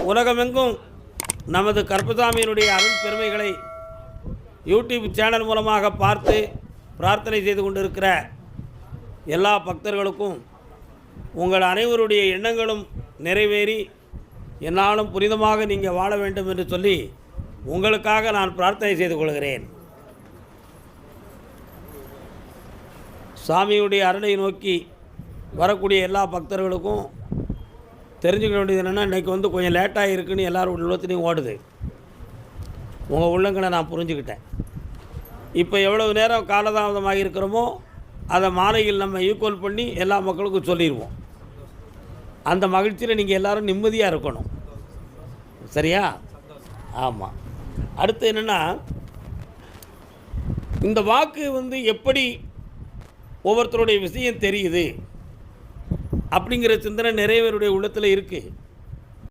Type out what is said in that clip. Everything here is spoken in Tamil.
உலகமெங்கும் நமது கருப்பசாமியினுடைய அருள் பெருமைகளை யூடியூப் சேனல் மூலமாக பார்த்து பிரார்த்தனை செய்து கொண்டிருக்கிற எல்லா பக்தர்களுக்கும் உங்கள் அனைவருடைய எண்ணங்களும் நிறைவேறி என்னாலும் புனிதமாக நீங்கள் வாழ வேண்டும் என்று சொல்லி உங்களுக்காக நான் பிரார்த்தனை செய்து கொள்கிறேன். சாமியுடைய அருளை நோக்கி வரக்கூடிய எல்லா பக்தர்களுக்கும் தெரிஞ்சுக்க வேண்டியது என்னென்னா இன்றைக்கி வந்து கொஞ்சம் லேட்டாக இருக்குன்னு எல்லோரும் உள்ளத்துலேயும் ஓடுது. உங்கள் உள்ளங்களை நான் புரிஞ்சுக்கிட்டேன். இப்போ எவ்வளவு நேரம் காலதாமதமாக இருக்கிறோமோ அதை மாலையில் நம்ம ஈக்குவல் பண்ணி எல்லா மக்களுக்கும் சொல்லிடுவோம் அந்த மகிழ்ச்சியில் நீங்கள் எல்லோரும் நிம்மதியாக இருக்கணும். சரியா? ஆமாம் அடுத்து என்னென்னா இந்த வாக்கு வந்து எப்படி ஒவ்வொருத்தருடைய விஷயம் தெரியுது? அப்படிங்கிற சிந்தனை நிறைய பேருடைய உள்ளத்தில் இருக்குது